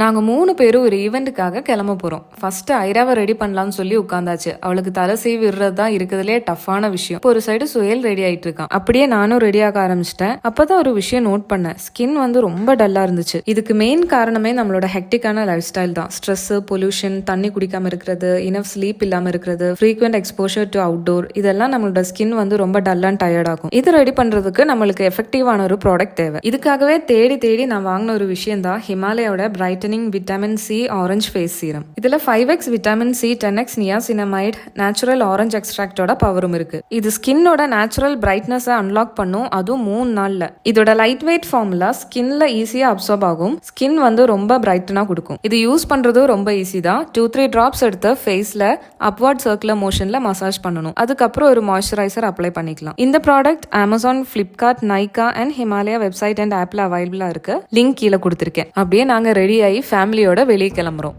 நாங்கள் மூணு பேரும் ஒரு ஈவெண்ட்டுக்காக கிளம்ப போகிறோம் ஃபர்ஸ்ட் ஐராவை ரெடி பண்ணலாம்னு சொல்லி உட்காந்தாச்சு அவளுக்கு தலை சீவி விடுறது தான் இருக்கிறதுலே டஃப்பான விஷயம். இப்போ ஒரு சைடு சுயல் ரெடி ஆகிட்டு இருக்கான். அப்படியே நானும் ரெடி ஆக ஆரம்பிச்சிட்டேன். அப்பதான் ஒரு விஷயம் நோட் பண்ணேன். ஸ்கின் வந்து ரொம்ப டல்லாக இருந்துச்சு. இதுக்கு மெயின் காரணமே நம்மளோட ஹெக்டிக்கான லைஃப் ஸ்டைல் தான். ஸ்ட்ரெஸ் பொல்யூஷன் தண்ணி குடிக்காமல் இருக்கிறது இனஃப் ஸ்லீப் இல்லாமல் இருக்கிறது ஃப்ரீக்வெண்ட் எக்ஸ்போஷர் டு அவுட்டோர் இதெல்லாம் நம்மளோட ஸ்கின் வந்து ரொம்ப டல் அண்ட் டயர்ட் ஆகும். இது ரெடி பண்ணுறதுக்கு நம்மளுக்கு எஃபெக்டிவான ஒரு ப்ராடக்ட் தேவை. இதுக்காகவே தேடி தேடி நான் வாங்கின ஒரு விஷயம் தான் ஹிமாலயோட bright brightening vitamin C orange face serum இதுல five X vitamin C ten X niacinamide natural orange எக்ஸ்ட்ராக்டோட பவரும் இருக்கு. இது ஸ்கின்னோட நேச்சுரல் பிரைட்னஸை அன்லாக் பண்ணும். அதுவும் மூணு நாள்ல. இதோட லைட் வெயிட் ஃபார்முலா ஸ்கின்ல ஈஸியா அப்சர்ப் ஆகும். ஸ்கின் வந்து ரொம்ப பிரைட்டனா கொடுக்கும். இது யூஸ் பண்றதும் ரொம்ப ஈஸி தான். டூ த்ரீ டிராப்ஸ் எடுத்து ஃபேஸ்ல அப்வார்ட் சர்க்குலர் மோஷன்ல மசாஜ் பண்ணணும். அதுக்கப்புறம் ஒரு மாய்ஸ்சரைசர் அப்ளை பண்ணிக்கலாம். இந்த product Amazon Flipkart Nykaa and Himalaya website and ஆப்ல அவைலபிளா இருக்கு. லிங்க் கீழே கொடுத்துருக்கேன். அப்படியே நாங்க ரெடி ஆகி ஃபேமிலியோட வெளியே கிளம்புறோம்.